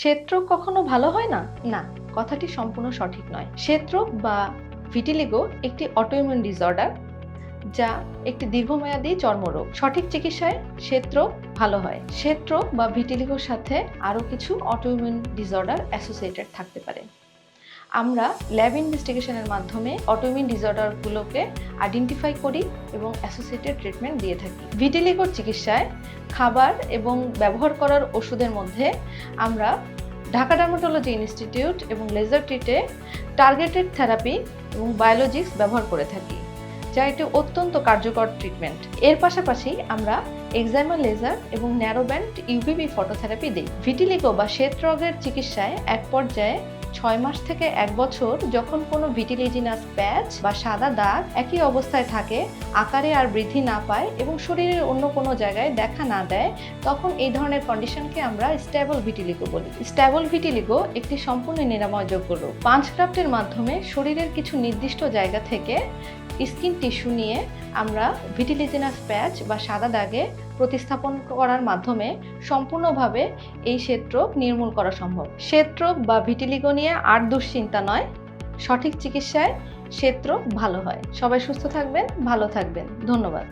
শ্বেত্রক কখনো ভালো হয় না? না, কথাটি সম্পূর্ণ সঠিক নয়। শ্বেতরোগ বা ভিটিলিগো একটি অটোইমিউন ডিসঅর্ডার যা একটি দীর্ঘমেয়াদী চর্মরোগ। সঠিক চিকিৎসায় শ্বেতরোগ ভালো হয়। শ্বেতরোগ বা ভিটিলিগোর সাথে আরও কিছু অটোইমিউন ডিসঅর্ডার অ্যাসোসিয়েটেড থাকতে পারে। আমরা ল্যাব ইনভেস্টিগেশনের মাধ্যমে অটোমিন ডিসঅর্ডারগুলোকে আইডেন্টিফাই করি এবং অ্যাসোসিয়েটেড ট্রিটমেন্ট দিয়ে থাকি। ভিটিলিগোর চিকিৎসায় খাবার এবং ব্যবহার করার ওষুধের মধ্যে আমরা ঢাকা ডার্মাটোলজি ইনস্টিটিউট এবং লেজার ট্রিটে টার্গেটেড থেরাপি এবং বায়োলজিক্স ব্যবহার করে থাকি, যা একটি অত্যন্ত কার্যকর ট্রিটমেন্ট এর পাশাপাশি আমরা এক্সাইমা লেজার এবং ন্যারোব্যান্ড ইউভিবি ফটোথেরাপি দিই। ভিটিলিগো বা শ্বেত রোগের চিকিৎসায় এক পর্যায়ে ছয় মাস থেকে এক বছর যখন কোনো ভিটিলিজিনাস প্যাচ বা সাদা দাগ একই অবস্থায় থাকে, আকারে আর বৃদ্ধি না পায় এবং শরীরের অন্য কোনো জায়গায় দেখা না দেয়, তখন এই ধরনের কন্ডিশনকে আমরা স্ট্যাবল ভিটিলিগো বলি। স্ট্যাবল ভিটিলিগো একটি সম্পূর্ণ নিরাময়যোগ্য রোগ। পাঁচ ক্রাফ্টের মাধ্যমে শরীরের কিছু নির্দিষ্ট জায়গা থেকে স্কিন টিস্যু নিয়ে আমরা ভিটিলিজিনাস প্যাচ বা সাদা দাগে প্রতিস্থাপন করার মাধ্যমে সম্পূর্ণভাবে এই শ্বেতরোগ নির্মূল করা সম্ভব। শ্বেতরোগ বা ভিটিলিগো নিয়ে আর দুশ্চিন্তা নয়, সঠিক চিকিৎসায় শ্বেতরোগ ভালো হয়। সবাই সুস্থ থাকবেন, ভালো থাকবেন। ধন্যবাদ।